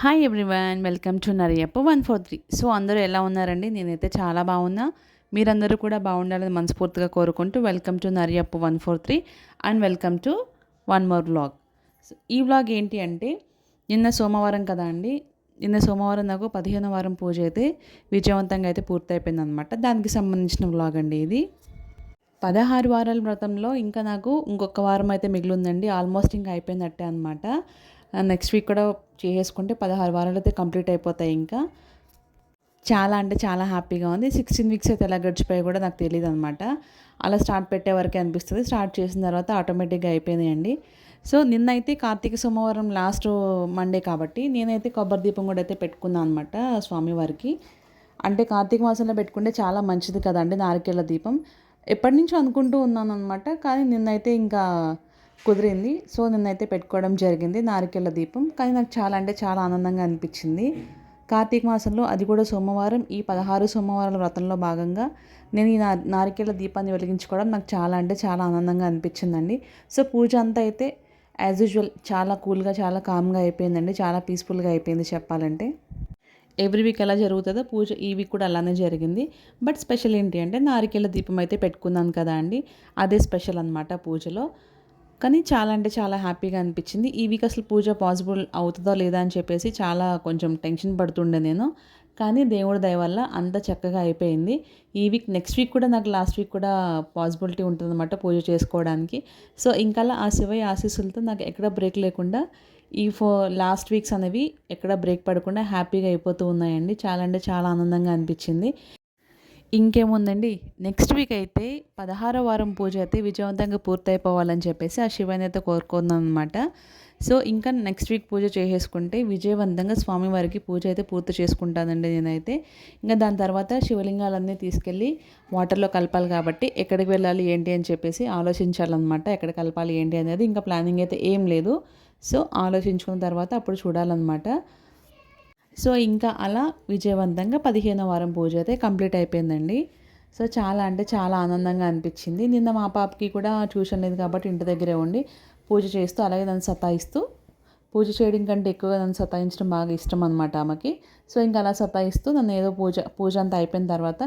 Hi everyone welcome to Nariyappa one four three so అందరూ ఎలా ఉన్నారండి? నేనైతే చాలా బాగున్నా. మీరందరూ కూడా బాగుండాలని మనస్ఫూర్తిగా కోరుకుంటూ welcome to Nariyappa one four three and welcome to one more vlog ఈ వ్లాగ్ ఏంటి అంటే నిన్న సోమవారం కదా అండి? నిన్న సోమవారం నాకు పదిహేను వారం పూజ అయితే విజయవంతంగా అయితే పూర్తయిపోయింది అనమాట దానికి సంబంధించిన వ్లాగ్ అండి ఇది. పదహారు వారాల వ్రతంలో ఇంకా నాకు ఇంకొక వారం అయితే మిగిలిందండి ఆల్మోస్ట్ ఇంకా అయిపోయినట్టే అనమాట నెక్స్ట్ వీక్ కూడా చేసుకుంటే పదహారు వారాలు అయితే కంప్లీట్ అయిపోతాయి ఇంకా. చాలా అంటే చాలా హ్యాపీగా ఉంది. సిక్స్టీన్ వీక్స్ అయితే ఎలా గడిచిపోయి కూడా నాకు తెలియదు అనమాట అలా స్టార్ట్ పెట్టే వరకే అనిపిస్తుంది. స్టార్ట్ చేసిన తర్వాత ఆటోమేటిక్గా అయిపోయినాయండి. సో నిన్నైతే కార్తీక సోమవారం లాస్ట్ మండే కాబట్టి నేనైతే కొబ్బరి దీపం కూడా అయితే పెట్టుకున్నాను అనమాట స్వామివారికి. అంటే కార్తీక మాసంలో పెట్టుకుంటే చాలా మంచిది కదండి నారికేళ్ళ దీపం. ఎప్పటి నుంచో అనుకుంటూ ఉన్నాను అనమాట కానీ నిన్నైతే ఇంకా కుదిరింది. సో నిన్నైతే పెట్టుకోవడం జరిగింది. నారికెళ్ళ దీపం. కానీ నాకు చాలా అంటే చాలా ఆనందంగా అనిపించింది. కార్తీక మాసంలో అది కూడా సోమవారం. ఈ పదహారు సోమవారాల వ్రతంలో భాగంగా నేను ఈ నారికెళ్ళ దీపాన్ని వెలిగించుకోవడం నాకు చాలా అంటే చాలా ఆనందంగా అనిపించిందండి. సో పూజ అంతా అయితే యాజ్ యూజువల్ చాలా కూల్గా చాలా కామ్గా అయిపోయిందండి. చాలా పీస్ఫుల్గా అయిపోయింది చెప్పాలంటే. ఎవ్రీ వీక్ ఎలా జరుగుతుందో పూజ ఈ వీక్ కూడా అలానే జరిగింది. బట్ స్పెషల్ ఏంటి అంటే నారికేళ్ళ దీపం అయితే పెట్టుకున్నాను కదా అండి. అదే స్పెషల్ అనమాట పూజలో. కానీ చాలా అంటే చాలా హ్యాపీగా అనిపించింది. ఈ వీక్ అసలు పూజ పాసిబుల్ అవుతుందో లేదా అని చెప్పేసి చాలా కొంచెం టెన్షన్ పడుతుండే నేను. కానీ దేవుడి దయ వల్ల అంత చక్కగా అయిపోయింది. ఈ వీక్ నెక్స్ట్ వీక్ కూడా నాకు లాస్ట్ వీక్ కూడా పాసిబిలిటీ ఉంటుందన్నమాట పూజ చేసుకోవడానికి. సో ఇంకా ఆ శివయ్య ఆశీస్సులతో నాకు ఎక్కడ బ్రేక్ లేకుండా ఈ ఫో లాస్ట్ వీక్స్ అనేవి ఎక్కడ బ్రేక్ పడకుండా హ్యాపీగా అయిపోతూ ఉన్నాయండి. చాలా అంటే చాలా ఆనందంగా అనిపించింది. ఇంకేముందండి? నెక్స్ట్ వీక్ అయితే పదహార వారం పూజ అయితే విజయవంతంగా పూర్తయిపోవాలని చెప్పేసి ఆ శివాని అయితే కోరుకుందాం అనమాట సో ఇంకా నెక్స్ట్ వీక్ పూజ చేసేసుకుంటే విజయవంతంగా స్వామివారికి పూజ అయితే పూర్తి చేసుకుంటానండి నేనైతే. ఇంకా దాని తర్వాత శివలింగాలన్నీ తీసుకెళ్ళి వాటర్లో కలపాలి కాబట్టి ఎక్కడికి వెళ్ళాలి ఏంటి అని చెప్పేసి ఆలోచించాలన్నమాట. ఎక్కడ కలపాలి ఏంటి అనేది ఇంకా ప్లానింగ్ అయితే ఏం లేదు. సో ఆలోచించుకున్న తర్వాత అప్పుడు చూడాలన్నమాట. సో ఇంకా అలా విజయవంతంగా పదిహేనో వారం పూజ అయితే కంప్లీట్ అయిపోయిందండి. సో చాలా అంటే చాలా ఆనందంగా అనిపించింది. నిన్న మా పాపకి కూడా ట్యూషన్ లేదు కాబట్టి ఇంటి దగ్గరే ఉండి పూజ చేస్తూ అలాగే నన్ను సతాయిస్తూ పూజ చేయడం కంటే ఎక్కువగా నన్ను సతాయించడం బాగా ఇష్టం అనమాట ఆమెకి. సో ఇంకా అలా సతాయిస్తూ నన్ను ఏదో పూజ పూజ అంతా అయిపోయిన తర్వాత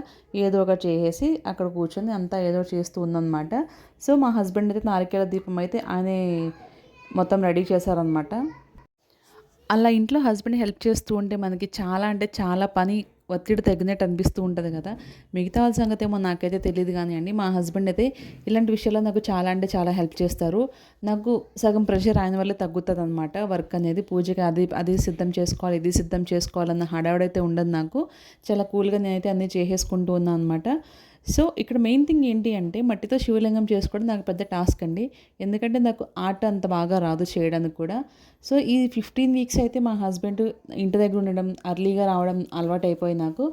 ఏదో ఒకటి చేసేసి అక్కడ కూర్చొని అంతా ఏదో చేస్తూ ఉందన్నమాట. సో మా హస్బెండ్ అయితే నారికేళ దీపం అయితే ఆయనే మొత్తం రెడీ చేశారనమాట అలా ఇంట్లో హస్బెండ్ హెల్ప్ చేస్తూ ఉంటే మనకి చాలా అంటే చాలా పని ఒత్తిడి తగ్గినట్టు అనిపిస్తూ ఉంటుంది కదా. మిగతా వాళ్ళ సంగతి ఏమో నాకైతే తెలియదు కానీ అండి మా హస్బెండ్ అయితే ఇలాంటి విషయాల్లో నాకు చాలా అంటే చాలా హెల్ప్ చేస్తారు. నాకు సగం ప్రెషర్ ఆయన వల్ల తగ్గుతుంది అనమాట వర్క్ అనేది పూజకి అది అది సిద్ధం చేసుకోవాలి ఇది సిద్ధం చేసుకోవాలన్న హడావుడైతే ఉండదు నాకు. చాలా కూల్గా నేనైతే అన్నీ చేసేసుకుంటూ ఉన్నాను అనమాట సో ఇక్కడ మెయిన్ థింగ్ ఏంటి అంటే మట్టితో శివలింగం చేసుకోవడం నాకు పెద్ద టాస్క్ అండి. ఎందుకంటే నాకు ఆర్ట్ అంత బాగా రాదు చేయడానికి కూడా. సో ఈ ఫిఫ్టీన్ వీక్స్ అయితే మా హస్బెండ్ ఇంటి దగ్గర ఉండడం అర్లీగా రావడం అలవాటు అయిపోయి నాకు.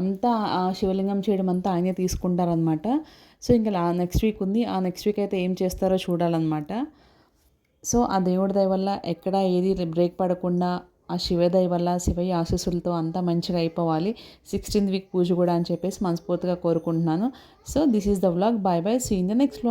అంతా ఆ శివలింగం చేయడం అంతా ఆయనే తీసుకుంటారనమాట సో ఇంకా నెక్స్ట్ వీక్ ఉంది. ఆ నెక్స్ట్ వీక్ అయితే ఏం చేస్తారో చూడాలన్నమాట. సో ఆ దేవుడి దయ వల్ల ఎక్కడ ఏది బ్రేక్ పడకుండా ఆ శివదయ వల్ల శివయ్య ఆశీస్సులతో అంతా మంచిగా అయిపోవాలి. సిక్స్టీన్త్ వీక్ పూజ కూడా అని చెప్పేసి మనస్ఫూర్తిగా కోరుకుంటున్నాను. So this is the vlog bye bye see in the next vlog